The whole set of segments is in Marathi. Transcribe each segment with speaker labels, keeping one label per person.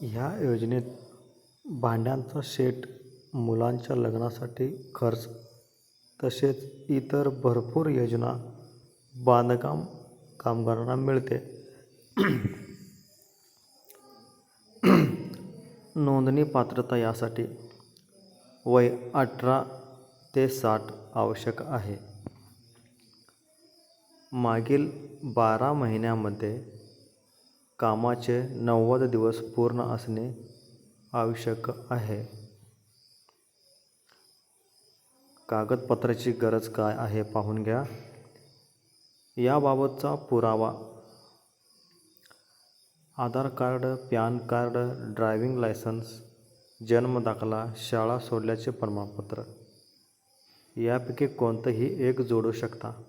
Speaker 1: ह्या योजनेत भांड्यांचा सेट मुलांच्या लग्नासाठी खर्च तसेच इतर भरपूर योजना बांधकाम कामगारांना मिळते. नोंदणी पात्रता यासाठी वय अठरा ते साठ आवश्यक आहे. मागील बारा महिन्यामध्ये कामाचे नव्वद दिवस पूर्ण असणे आवश्यक आहे. कागदपत्राची गरज काय आहे पाहून घ्या. याबाबतचा पुरावा. Aadhaar card PAN card driving licence जन्मदाखला शाळा सोडल्याचे प्रमाणपत्र. यापैकी कोणतंही एक जोडू शकता.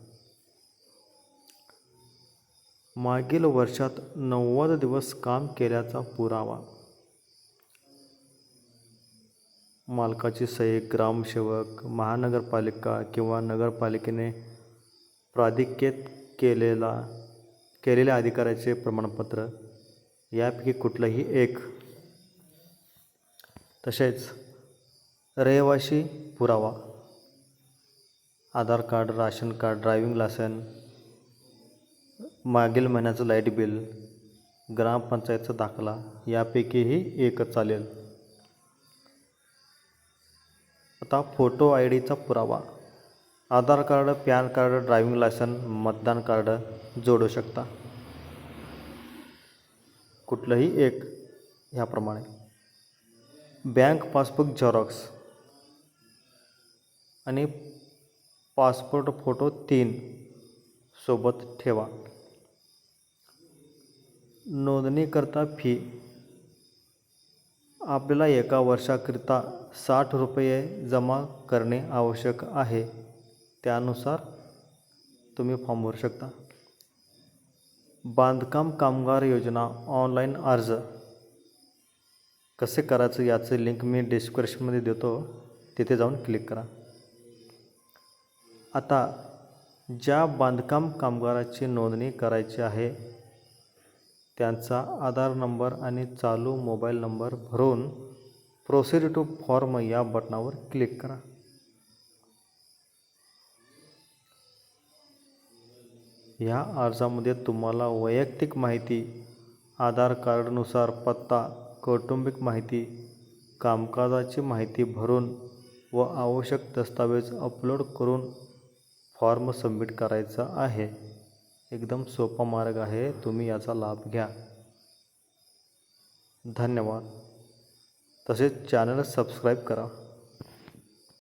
Speaker 1: मागील वर्षात नव्वद दिवस काम केल्याचा पुरावा. मालकाची सही ग्रामसेवक महानगरपालिका किंवा नगरपालिकेने प्राधिकृत केलेला केलेल्या अधिकाऱ्याचे प्रमाणपत्र यापैकी कुठलंही एक. तसेच रहिवाशी पुरावा. Aadhaar card ration card driving licence मागील महिन्याचं लाइट बिल ग्रामपंचायतचा दाखला यापैकीही एक चालेल. आता फोटो आय डीचा पुरावा. Aadhaar card PAN card driving licence मतदान कार्ड जोडू शकता. कुठलंही एक ह्याप्रमाणे. बँक पासबुक झेरॉक्स आणि पासपोर्ट फोटो तीन सोबत ठेवा. नोंदणीकरता फी. आपल्याला एका वर्षाकरिता साठ रुपये जमा करणे आवश्यक आहे. त्यानुसार तुम्ही फॉर्म भरू शकता. बांधकाम कामगार योजना ऑनलाईन अर्ज. कसे करायचं याचं लिंक मी डिस्क्रिप्शनमध्ये देतो. तिथे जाऊन क्लिक करा. आता ज्या बांधकाम कामगाराची नोंदणी करायची आहे त्यांचा आधार नंबर आणि चालू मोबाईल नंबर भरून प्रोसिड टू फॉर्म या बटनावर क्लिक करा. या अर्जामध्ये तुम्हाला वैयक्तिक माहिती आधार कार्डनुसार पत्ता कौटुंबिक माहिती कामकाजाची माहिती भरून व आवश्यक दस्तावेज अपलोड करून फॉर्म सबमिट करायचा आहे. एकदम सोपा मार्ग आहे. तुम्ही याचा लाभ घ्या. धन्यवाद. तसेच चॅनल सबस्क्राईब करा.